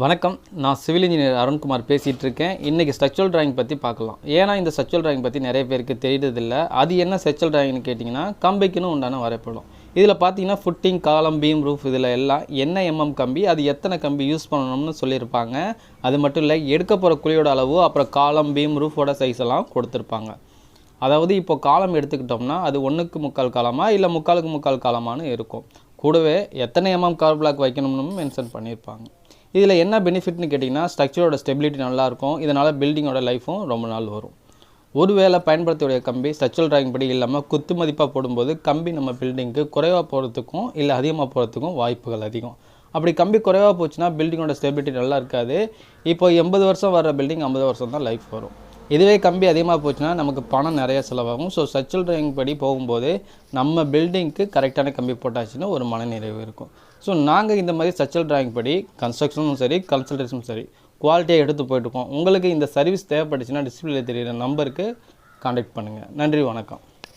வணக்கம். நான் civil engineer Arunkumar பேசிகிட்டு இருக்கேன் இன்றைக்கி ஸ்ட்ரக்சரல் டிராயிங் பற்றி பார்க்கலாம். ஏன்னா இந்த ஸ்ட்ரக்சரல் டிராயிங் பற்றி நிறைய பேருக்கு தெரியுறதில்ல. அது என்ன ஸ்ட்ரக்சரல் டிராயிங்னு கேட்டிங்கன்னா கம்பிக்குன்னு உண்டான வரைபடம். இதில் பார்த்தீங்கன்னா ஃபுட்டிங் காலம் பீம் ரூஃப் இதில் எல்லாம் என்ன எம்எம் கம்பி அது எத்தனை கம்பி யூஸ் பண்ணணும்னு சொல்லியிருப்பாங்க. அது மட்டும் இல்லை எடுக்க போகிற குழியோட அளவு அப்புறம் காலம் பீம் ரூஃபோட சைஸ் எல்லாம் கொடுத்துருப்பாங்க. அதாவது இப்போ காலம் எடுத்துக்கிட்டோம்னா அது ஒன்றுக்கு முக்கால் காலமாக இல்லை முக்காலுக்கு முக்கால் காலமானு இருக்கும். கூடவே எத்தனை எம்எம் கார் பிளாக் வைக்கணும்னு மென்ஷன் பண்ணியிருப்பாங்க. இதில் என்ன பெனிஃபிட்னு கேட்டிங்கன்னா ஸ்ட்ரக்சரோட ஸ்டெபிலிட்டி நல்லாயிருக்கும். இதனால் பில்டிங்கோட லைஃப்பும் ரொம்ப நாள் வரும். ஒருவேளை பயன்படுத்தக்கூடிய கம்பி ஸ்ட்ரக்சரல் டிராயிங் படி இல்லாமல் குத்து மதிப்பாக போடும்போது கம்பி நம்ம பில்டிங்க்கு குறைவாக போகிறதுக்கும் இல்லை அதிகமாக போகிறதுக்கும் வாய்ப்புகள் அதிகம். அப்படி கம்பி குறைவாக போச்சுன்னா பில்டிங்கோட ஸ்டெபிலிட்டி நல்லா இருக்காது. இப்போ எண்பது வருஷம் வர பில்டிங் ஐம்பது வருஷம் தான் லைஃப் வரும். இதுவே கம்பி அதிகமாக போச்சுன்னா நமக்கு பணம் நிறைய செலவாகும். ஸோ ஸ்ட்ரக்சரல் ட்ராயிங் படி போகும்போது நம்ம பில்டிங்க்கு கரெக்டான கம்பி போட்டாச்சுன்னா ஒரு மனநிறைவு இருக்கும். ஸோ நாங்கள் இந்த மாதிரி ஸ்ட்ரக்சரல் ட்ராயிங் படி கன்ஸ்ட்ரக்ஷனும் சரி கன்சல்டேஷனும் சரி குவாலிட்டியாக எடுத்து போயிட்டுருக்கோம். உங்களுக்கு இந்த சர்வீஸ் தேவைப்பட்டுச்சுன்னா டிஸ்பிளேல தெரியிற நம்பருக்கு காண்டாக்ட் பண்ணுங்கள் நன்றி வணக்கம்.